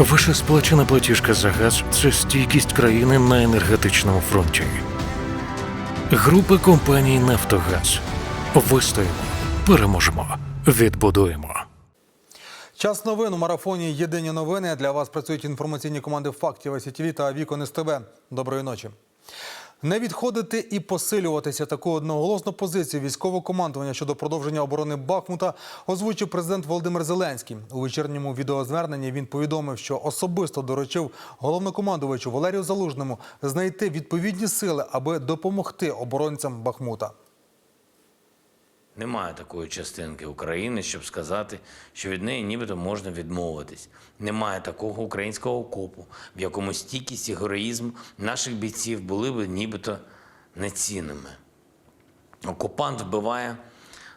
Ваша сплачена платіжка за газ це стійкість країни на енергетичному фронті. Група компаній Нафтогаз. Вистоїмо, переможемо, відбудуємо. Час новин у марафоні Єдині новини. Для вас працюють інформаційні команди фактів СІТВ та Вікон СТБ. Доброї ночі. Не відходити і посилюватися таку одноголосну позицію військового командування щодо продовження оборони Бахмута озвучив президент Володимир Зеленський. У вечірньому відеозверненні він повідомив, що особисто доручив головнокомандувачу Валерію Залужному знайти відповідні сили, аби допомогти оборонцям Бахмута. Немає такої частинки України, щоб сказати, що від неї нібито можна відмовитись. Немає такого українського окопу, в якому стійкість і героїзм наших бійців були б нібито нецінними. Окупант вбиває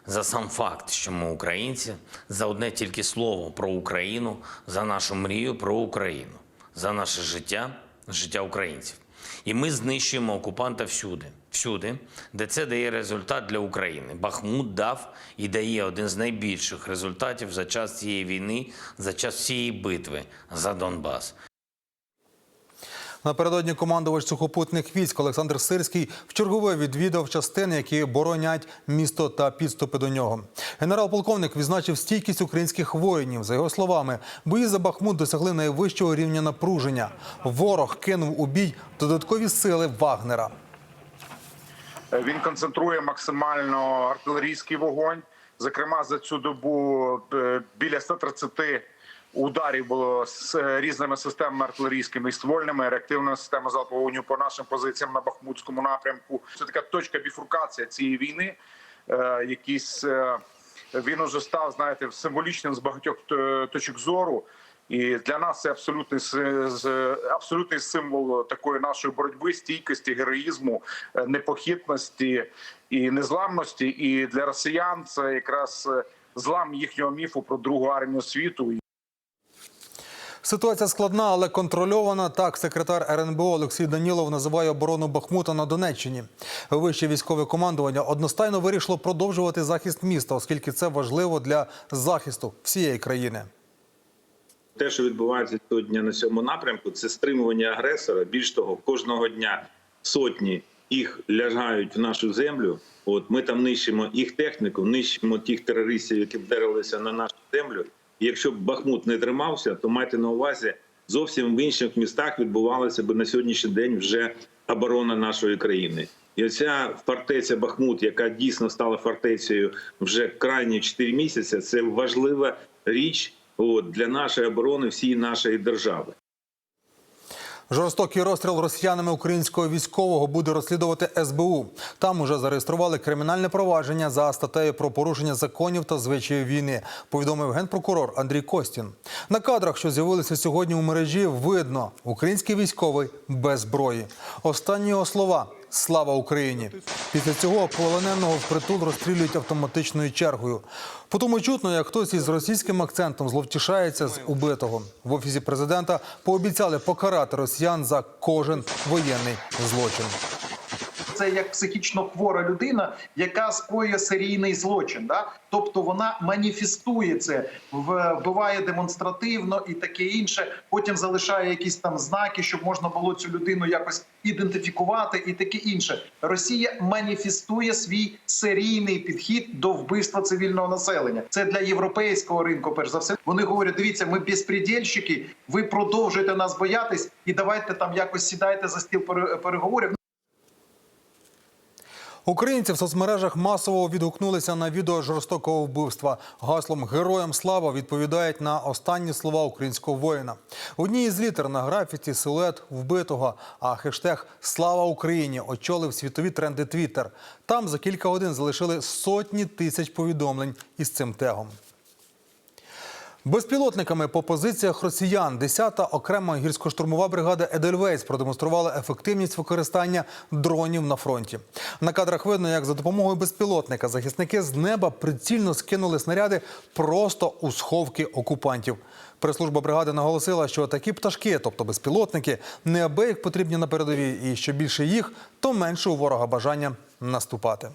за сам факт, що ми українці, за одне тільки слово про Україну, за нашу мрію про Україну, за наше життя, життя українців. І ми знищуємо окупанта всюди, всюди, де це дає результат для України. Бахмут дав і дає один з найбільших результатів за час цієї війни, за час цієї битви за Донбас. Напередодні командувач сухопутних військ Олександр Сирський вчергове відвідав частини, які боронять місто та підступи до нього. Генерал-полковник відзначив стійкість українських воїнів. За його словами, бої за Бахмут досягли найвищого рівня напруження. Ворог кинув у бій додаткові сили Вагнера. Він концентрує максимально артилерійський вогонь. Зокрема, за цю добу е, біля 130 ударів було з е, різними системами артилерійськими і ствольними, реактивною системою залпового вогню по нашим позиціям на Бахмутському напрямку. Це така точка біфуркації цієї війни. Е, Якийсь е, він уже став, знаєте, символічним з багатьох точок зору. І для нас це абсолютний абсолютний символ такої нашої боротьби, стійкості, героїзму, непохитності і незламності. І для росіян це якраз злам їхнього міфу про другу армію світу. Ситуація складна, але контрольована. Так, секретар РНБО Олексій Данілов називає оборону Бахмута на Донеччині. Вище військове командування одностайно вирішило продовжувати захист міста, оскільки це важливо для захисту всієї країни. Те, що відбувається сьогодні на цьому напрямку, це стримування агресора. Більш того, кожного дня сотні їх лягають в нашу землю. От ми там нищимо їх техніку, нищимо тих терористів, які вдарилися на нашу землю. Якщо б Бахмут не тримався, то майте на увазі зовсім в інших містах відбувалася б на сьогоднішній день вже оборона нашої країни. І оця фортеця Бахмут, яка дійсно стала фортецею вже крайні 4 місяці, це важлива річ от, для нашої оборони всієї нашої держави. Жорстокий розстріл росіянами українського військового буде розслідувати СБУ. Там уже зареєстрували кримінальне провадження за статтею про порушення законів та звичаїв війни. Повідомив генпрокурор Андрій Костін. На кадрах, що з'явилися сьогодні у мережі, видно український військовий без зброї. Останні його слова. Слава Україні! Після цього полоненого впритул розстрілюють автоматичною чергою. Потім чутно, як хтось із російським акцентом зловтішається з убитого. В офісі президента пообіцяли покарати росіян за кожен воєнний злочин. Це як психічно хвора людина, яка скоює серійний злочин. Да? Тобто вона маніфестує це, вбиває демонстративно і таке інше. Потім залишає якісь там знаки, щоб можна було цю людину якось ідентифікувати, і таке інше. Росія маніфестує свій серійний підхід до вбивства цивільного населення. Це для європейського ринку. Перш за все, вони говорять: дивіться, ми безпредельщики, ви продовжуєте нас боятись, і давайте там якось сідайте за стіл пере- переговорів. Українці в соцмережах масово відгукнулися на відео жорстокого вбивства. Гаслом Героям слава відповідають на останні слова українського воїна. В одній із літер на графіті силует вбитого, а хештег Слава Україні очолив світові тренди Твіттер. Там за кілька годин залишили сотні тисяч повідомлень із цим тегом. Безпілотниками по позиціях росіян 10-та окрема гірсько-штурмова бригада Едельвейс продемонструвала ефективність використання дронів на фронті. На кадрах видно, як за допомогою безпілотника захисники з неба прицільно скинули снаряди просто у сховки окупантів. Прес-служба бригади наголосила, що такі пташки, тобто безпілотники, неабияк потрібні на передовій, і що більше їх, то менше у ворога бажання наступати.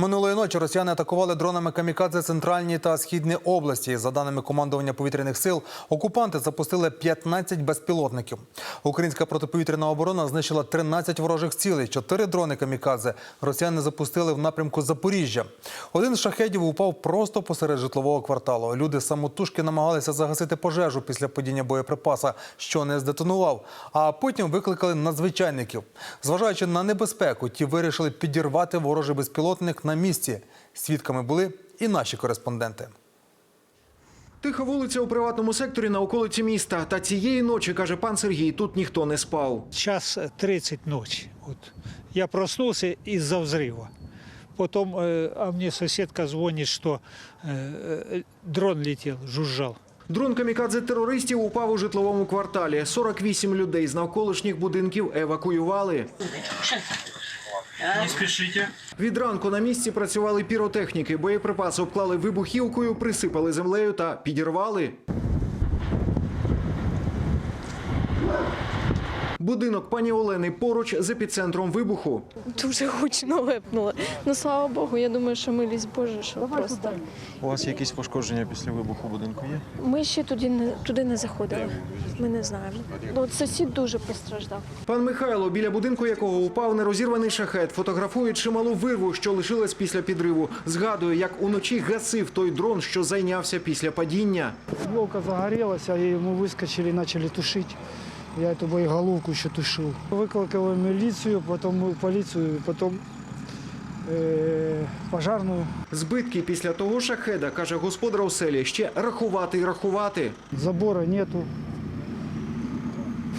Минулої ночі росіяни атакували дронами камікадзе центральні та східні області. За даними командування повітряних сил, окупанти запустили 15 безпілотників. Українська протиповітряна оборона знищила 13 ворожих цілей. Чотири дрони камікадзе росіяни запустили в напрямку Запоріжжя. Один з шахедів упав просто посеред житлового кварталу. Люди самотужки намагалися загасити пожежу після падіння боєприпаса, що не здетонував. А потім викликали надзвичайників. Зважаючи на небезпеку, ті вирішили підірвати ворожий безпілотник на місці. Свідками були і наші кореспонденти. Тиха вулиця у приватному секторі на околиці міста. Та цієї ночі, каже пан Сергій, тут ніхто не спав. час 30 ночи. Вот. Я проснулся из-за взрыва. Потом, э, а мне соседка звонит, что э, э, дрон летел, жужжал. Дрон камікадзе терористів упав у житловому кварталі. 48 людей з навколишніх будинків евакуювали. Не спішите. Від ранку на місці працювали піротехніки. Боєприпаси обклали вибухівкою, присипали землею та підірвали. Будинок пані Олени поруч з епіцентром вибуху. Дуже гучно лепнуло. Ну слава Богу, я думаю, що милість Божа, що просто. У вас якісь пошкодження після вибуху будинку є? Ми ще туди не туди не заходили. Ми не знаємо. Ну, от сусід дуже постраждав. Пан Михайло, біля будинку якого упав нерозірваний шахет, фотографує чималу вирву, що лишилась після підриву. Згадує, як уночі гасив той дрон, що зайнявся після падіння. Футболка загорелась, а и мы выскочили и начали тушить. Я эту боеголовку еще тушил. Выколокал милицию, потом полицию, потом э, пожарную. Збитки після того шахеда, каже господар оселі, ще рахувати і рахувати. Забора нету.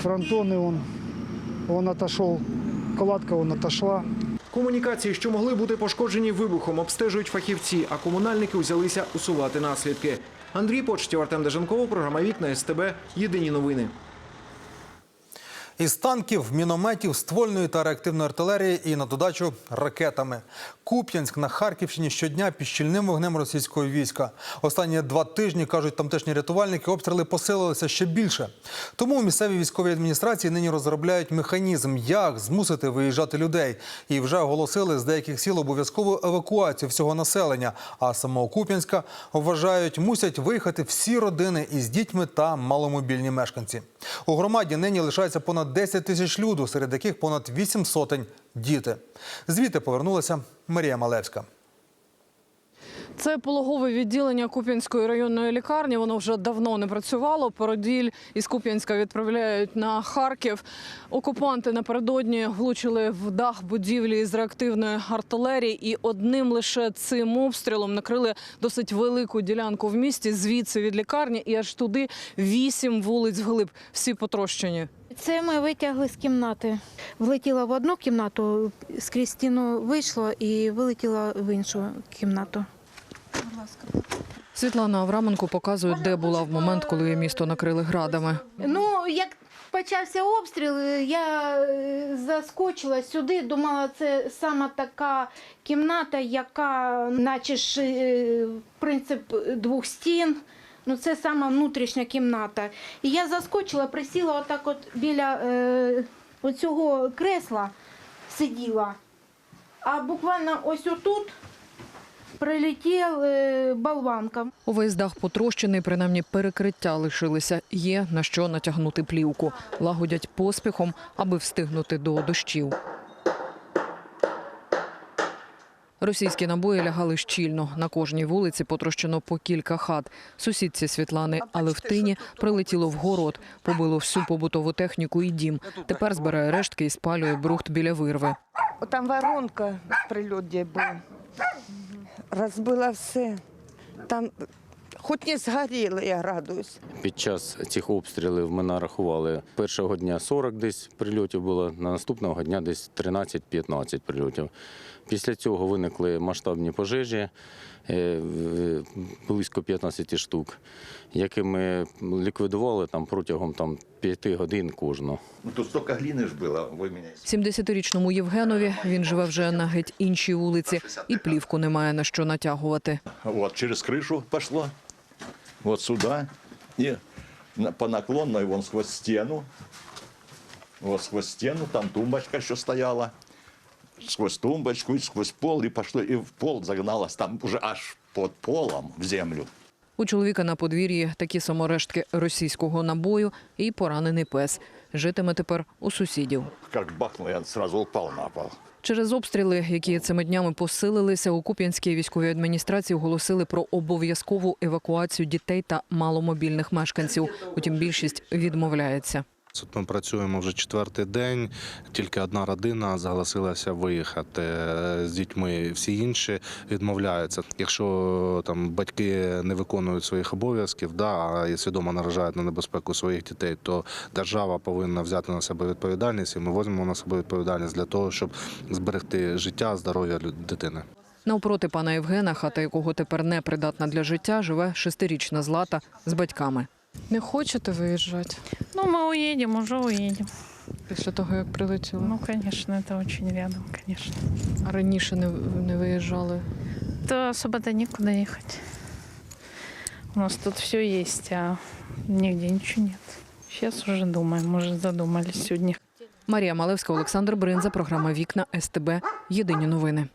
Фронтоны он, он отошел. Кладка он отошла. Комунікації, що могли бути пошкоджені вибухом, обстежують фахівці, а комунальники взялися усувати наслідки. Андрій Почтів, Артем Дежанков, програма Вікна СТБ. Єдині новини. Із танків, мінометів, ствольної та реактивної артилерії і на додачу ракетами. Куп'янськ на Харківщині щодня під щільним вогнем російського війська. Останні два тижні, кажуть тамтешні рятувальники, обстріли посилилися ще більше. Тому у місцевій військовій адміністрації нині розробляють механізм, як змусити виїжджати людей. І вже оголосили з деяких сіл обов'язкову евакуацію всього населення. А самого Куп'янська вважають, мусять виїхати всі родини із дітьми та маломобільні мешканці. У громаді нині лишається понад 10 тисяч люду, серед яких понад 8 сотень діти. Звідти повернулася Марія Малевська. Це пологове відділення Куп'янської районної лікарні. Воно вже давно не працювало. Породіль із Куп'янська відправляють на Харків. Окупанти напередодні влучили в дах будівлі з реактивної артилерії, і одним лише цим обстрілом накрили досить велику ділянку в місті. Звідси від лікарні і аж туди вісім вулиць вглиб. Всі потрощені. Це ми витягли з кімнати. Влетіла в одну кімнату, скрізь стіну вийшло і вилетіла в іншу кімнату. Світлана Авраменко показує, де була в момент, коли місто накрили градами. Ну, як почався обстріл, я е, заскочила сюди, думала, це саме така кімната, яка, наче ж е, принцип двох стін. Ну, це сама внутрішня кімната. І я заскочила, присіла отак от біля е, оцього кресла, сиділа. А буквально ось отут прилетів е, болванка. Увесь дах потрощений, принаймні перекриття лишилися. Є на що натягнути плівку. Лагодять поспіхом, аби встигнути до дощів. Російські набої лягали щільно. На кожній вулиці потрощено по кілька хат. Сусідці Світлани Алевтині прилетіло в город, побило всю побутову техніку і дім. Тепер збирає рештки і спалює брухт біля вирви. Там воронка прильот де був. Розбила все. Там хоч не згоріло, я радуюсь. Під час цих обстрілів ми нарахували першого дня 40 десь прильотів було, на наступного дня десь 13-15 прильотів. Після цього виникли масштабні пожежі, е, в- близько 15 штук, які ми ліквідували там протягом там, 5 годин кожну. Ну, тут столько глины ж было, вы меня 70-річному Євгенові він живе вже на геть іншій вулиці, і плівку немає на що натягувати. Вот, через крышу пошло, вот сюда, и по наклонной вон сквозь стену, вот сквозь стену, там тумбочка еще стояла, сквозь тумбочку, и сквозь пол, и пошло, и в пол загналось там уже аж под полом в землю. У чоловіка на подвір'ї такі саморештки російського набою і поранений пес. Житиме тепер у сусідів. Как бахнуло, я сразу упал на пол. Через обстріли, які цими днями посилилися, у Куп'янській військовій адміністрації оголосили про обов'язкову евакуацію дітей та маломобільних мешканців. Утім, більшість відмовляється. Тут ми працюємо вже четвертий день. Тільки одна родина зголосилася виїхати е, з дітьми. Всі інші відмовляються. Якщо там батьки не виконують своїх обов'язків, да а свідомо наражають на небезпеку своїх дітей, то держава повинна взяти на себе відповідальність, і ми візьмемо на себе відповідальність для того, щоб зберегти життя, здоров'я дитини. Навпроти пана Євгена, хата якого тепер не придатна для життя, живе шестирічна Злата з батьками. Не хочете виїжджати Ну, мы уедем, уже уедем. після того, як прилетіло? Ну, конечно, это очень рядом, конечно. А раніше не, не виїжджали. То особо-то некуда ехать. У нас тут все есть, а нигде ничего нет. Сейчас уже думаем, может, задумались сегодня. Марія Малевська, Олександр Бринза, програма Вікна СТБ. Єдині новини.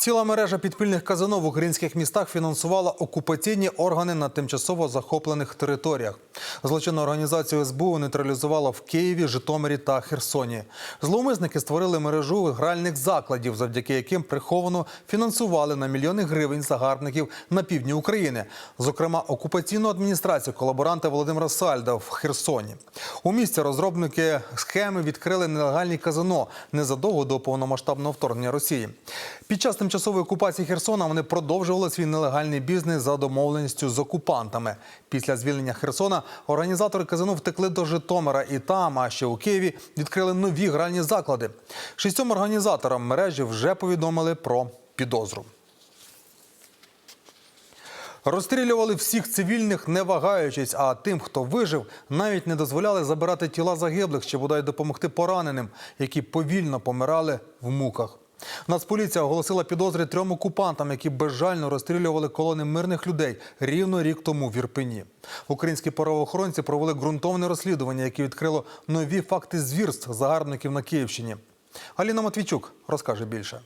Ціла мережа підпільних казино в українських містах фінансувала окупаційні органи на тимчасово захоплених територіях. Злочинну організацію СБУ нейтралізувала в Києві, Житомирі та Херсоні. Зловмисники створили мережу гральних закладів, завдяки яким приховано фінансували на мільйони гривень загарбників на півдні України. Зокрема, окупаційну адміністрацію колаборанта Володимира Сальда в Херсоні. У місті розробники схеми відкрили нелегальні казино незадовго до повномасштабного вторгнення Росії. Під час тимчасової окупації Херсона вони продовжували свій нелегальний бізнес за домовленістю з окупантами. Після звільнення Херсона організатори казино втекли до Житомира і там, а ще у Києві, відкрили нові гральні заклади. Шістьом організаторам мережі вже повідомили про підозру. Розстрілювали всіх цивільних, не вагаючись, а тим, хто вижив, навіть не дозволяли забирати тіла загиблих, чи бодай допомогти пораненим, які повільно помирали в муках. Нацполіція оголосила підозри трьом окупантам, які безжально розстрілювали колони мирних людей рівно рік тому в Ірпені. Українські правоохоронці провели ґрунтовне розслідування, яке відкрило нові факти звірств загарбників на Київщині. Аліна Матвійчук розкаже більше.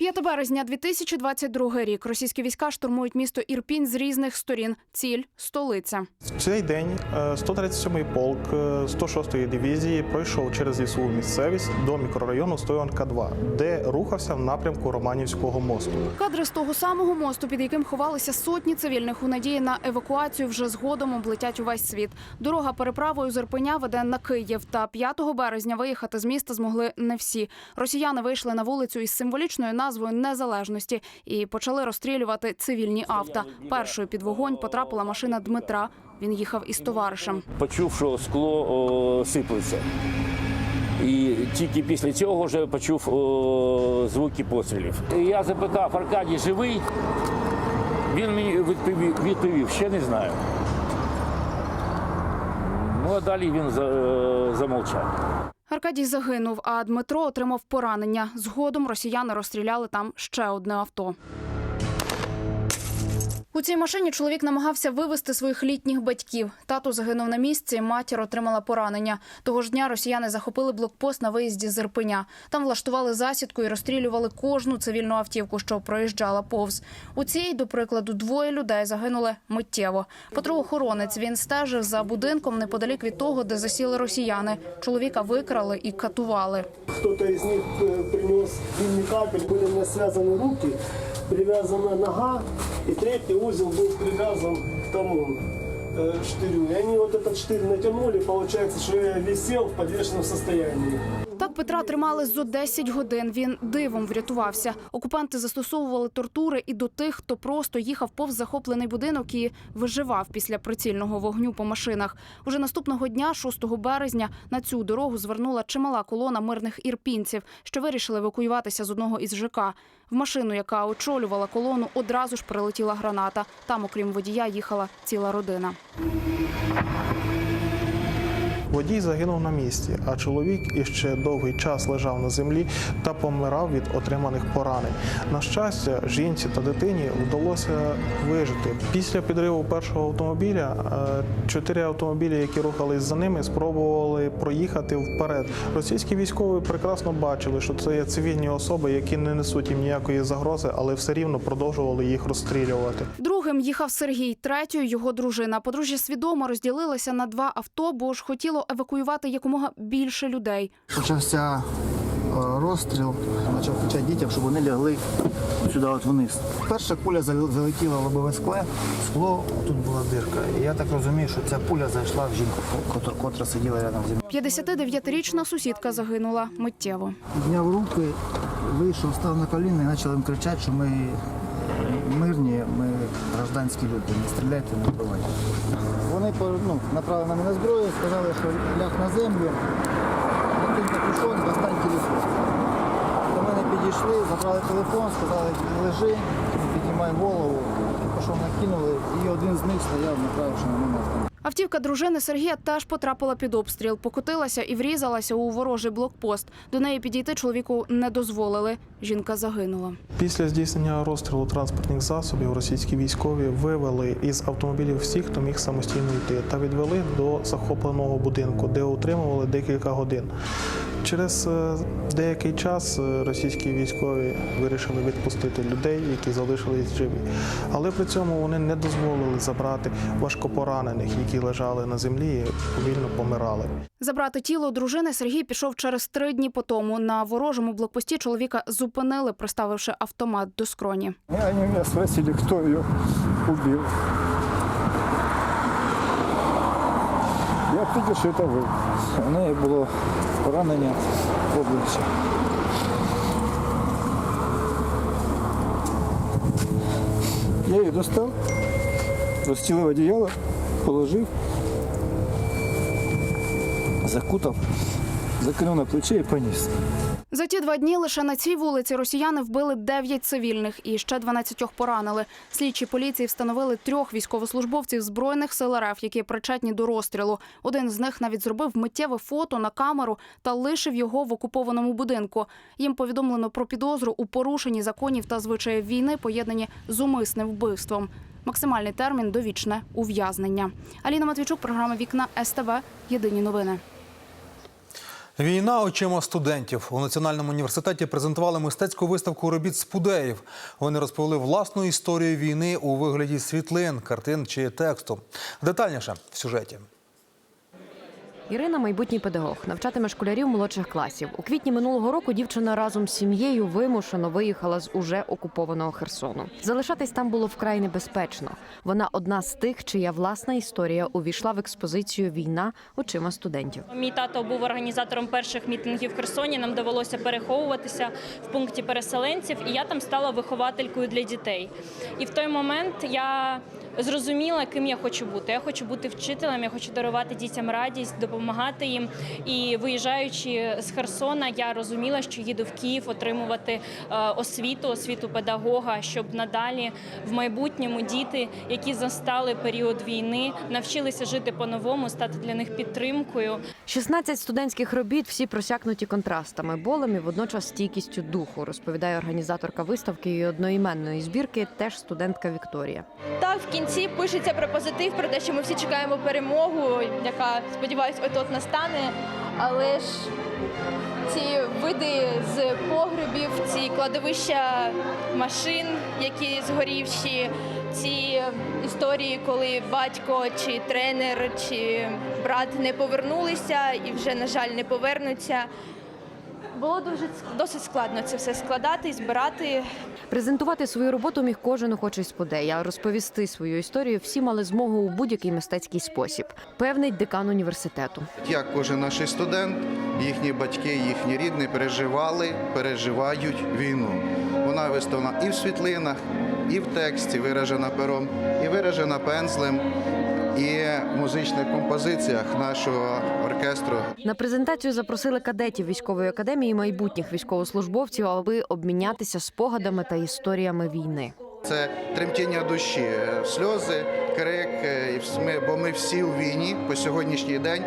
5 березня 2022 рік. Російські війська штурмують місто Ірпінь з різних сторін. Ціль столиця. В цей день е, 137-й полк е, 106-ї дивізії пройшов через лісову місцевість до мікрорайону Стоянка 2, де рухався в напрямку Романівського мосту. Кадри з того самого мосту, під яким ховалися сотні цивільних у надії на евакуацію, вже згодом облетять увесь світ. Дорога переправою з Ірпеня веде на Київ. Та 5 березня виїхати з міста змогли не всі. Росіяни вийшли на вулицю із символічною назвою Незалежності і почали розстрілювати цивільні авто. Першою під вогонь потрапила машина Дмитра. Він їхав із товаришем. почув, що скло о, сиплеться. І тільки після цього вже почув о, звуки пострілів. Я запитав, Аркадій живий? Він мені відповів, відповів ще не знаю. Ну а далі він е, замовчав. Аркадій загинув, а Дмитро отримав поранення. Згодом росіяни розстріляли там ще одне авто. У цій машині чоловік намагався вивезти своїх літніх батьків. Тато загинув на місці, матір отримала поранення. Того ж дня росіяни захопили блокпост на виїзді з Ірпеня. Там влаштували засідку і розстрілювали кожну цивільну автівку, що проїжджала повз. У цій, до прикладу, двоє людей загинули миттєво. Патрулохоронець він стежив за будинком неподалік від того, де засіли росіяни. Чоловіка викрали і катували. Кто-то из них э, принес длинный капель, были у меня связаны руки, привязана нога, и третий узел был привязан к тому э, штырю. И они вот этот штырь натянули, получается, что я висел в подвешенном состоянии. Так Петра тримали зо 10 годин. Він дивом врятувався. Окупанти застосовували тортури і до тих, хто просто їхав повз захоплений будинок і виживав після прицільного вогню по машинах. Уже наступного дня, 6 березня, на цю дорогу звернула чимала колона мирних ірпінців, що вирішили евакуюватися з одного із ЖК. В машину, яка очолювала колону, одразу ж прилетіла граната. Там, окрім водія, їхала ціла родина. Водій загинув на місці, а чоловік іще довгий час лежав на землі та помирав від отриманих поранень. На щастя, жінці та дитині вдалося вижити. Після підриву першого автомобіля е, чотири автомобілі, які рухались за ними, спробували проїхати вперед. Російські військові прекрасно бачили, що це є цивільні особи, які не несуть їм ніякої загрози, але все рівно продовжували їх розстрілювати. Другим їхав Сергій, третьою його дружина. Подружжя свідомо розділилися на два авто, бо ж хотіло евакуювати якомога більше людей. Почався е, розстріл, почав кричати дітям, щоб вони лягли сюди от вниз. Перша куля залетіла в лобове скле, скло, тут була дирка. І я так розумію, що ця пуля зайшла в жінку, котра, сиділа рядом зі мною. 59-річна сусідка загинула миттєво. Підняв руки, вийшов, став на коліна і почали їм кричати, що ми мирні, ми гражданські люди, не стріляйте, не вбивайте. Вони ну, направили на мене зброю, сказали, що ляг на землю, накинь капюшон, достань телефон. До мене підійшли, забрали телефон, сказали, лежи, піднімай голову. Капюшон накинули, і один з них стояв, направивши на мене автомат. Автівка дружини Сергія теж потрапила під обстріл, покотилася і врізалася у ворожий блокпост. До неї підійти чоловіку не дозволили. Жінка загинула. Після здійснення розстрілу транспортних засобів російські військові вивели із автомобілів всіх, хто міг самостійно йти, та відвели до захопленого будинку, де утримували декілька годин. Через е, деякий час е, російські військові вирішили відпустити людей, які залишились живі. Але при цьому вони не дозволили забрати важкопоранених, які лежали на землі і повільно помирали. Забрати тіло дружини Сергій пішов через три дні по тому. На ворожому блокпості чоловіка зупинили, приставивши автомат до скроні. Они меня спросили, кто ее убил. Я тільки що це ви. У неї було поранення в обличчя. Я її достав, розстілив одіяло, положив, закутав, закинув на плече і поніс. За ті два дні лише на цій вулиці росіяни вбили 9 цивільних і ще 12 поранили. Слідчі поліції встановили трьох військовослужбовців збройних сил РФ, які причетні до розстрілу. Один з них навіть зробив миттєве фото на камеру та лишив його в окупованому будинку. Їм повідомлено про підозру у порушенні законів та звичаїв війни, поєднані з умисним вбивством. Максимальний термін довічне ув'язнення. Аліна Матвійчук, програма Вікна СТБ. Єдині новини. Війна очима студентів у національному університеті презентували мистецьку виставку робіт спудеїв. Вони розповіли власну історію війни у вигляді світлин, картин чи тексту. Детальніше в сюжеті. Ірина майбутній педагог, навчатиме школярів молодших класів. У квітні минулого року дівчина разом з сім'єю вимушено виїхала з уже окупованого Херсону. Залишатись там було вкрай небезпечно. Вона одна з тих, чия власна історія увійшла в експозицію Війна очима студентів. Мій тато був організатором перших мітингів в Херсоні. Нам довелося переховуватися в пункті переселенців, і я там стала вихователькою для дітей. І в той момент я зрозуміла, ким я хочу бути. Я хочу бути вчителем, я хочу дарувати дітям радість, допомагати їм. І виїжджаючи з Херсона, я розуміла, що їду в Київ отримувати е, освіту, освіту педагога, щоб надалі в майбутньому діти, які застали період війни, навчилися жити по-новому, стати для них підтримкою. 16 студентських робіт всі просякнуті контрастами, болем і водночас стійкістю духу, розповідає організаторка виставки і одноіменної збірки, теж студентка Вікторія. Так, в кінці пишеться про позитив, про те, що ми всі чекаємо перемогу, яка сподіваюсь, от-от настане. Але ж ці види з погребів, ці кладовища машин, які згорівші, ці історії, коли батько чи тренер чи брат не повернулися і вже, на жаль, не повернуться. Було дуже досить складно це все складати і збирати. Презентувати свою роботу міг кожен охочий сподея. а Розповісти свою історію всі мали змогу у будь-який мистецький спосіб. Певний декан університету. Як кожен наш студент, їхні батьки, їхні рідні переживали, переживають війну. Вона виставлена і в світлинах, і в тексті, виражена пером, і виражена пензлем, і музичних композиціях нашого оркестру. На презентацію запросили кадетів військової академії, майбутніх військовослужбовців, аби обмінятися спогадами та історіями війни. Це тремтіння душі, е, сльози, крик, е, бо ми всі у війні по сьогоднішній день.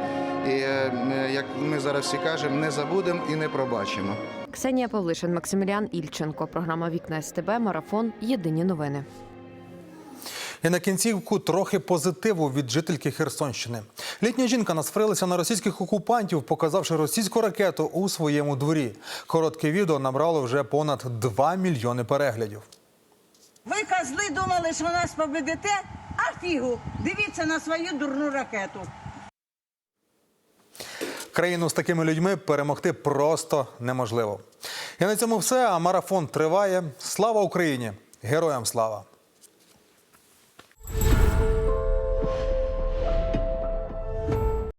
І е, як ми зараз всі кажемо, не забудемо і не пробачимо. Ксенія Павлишин, Максимілян Ільченко. Програма Вікна СТБ. Марафон. Єдині новини. І на кінцівку трохи позитиву від жительки Херсонщини. Літня жінка насварилася на російських окупантів, показавши російську ракету у своєму дворі. Коротке відео набрало вже понад 2 мільйони переглядів. Ви козли думали, що нас победите? А фігу, дивіться на свою дурну ракету. Країну з такими людьми перемогти просто неможливо. І на цьому все. А марафон триває. Слава Україні! Героям слава!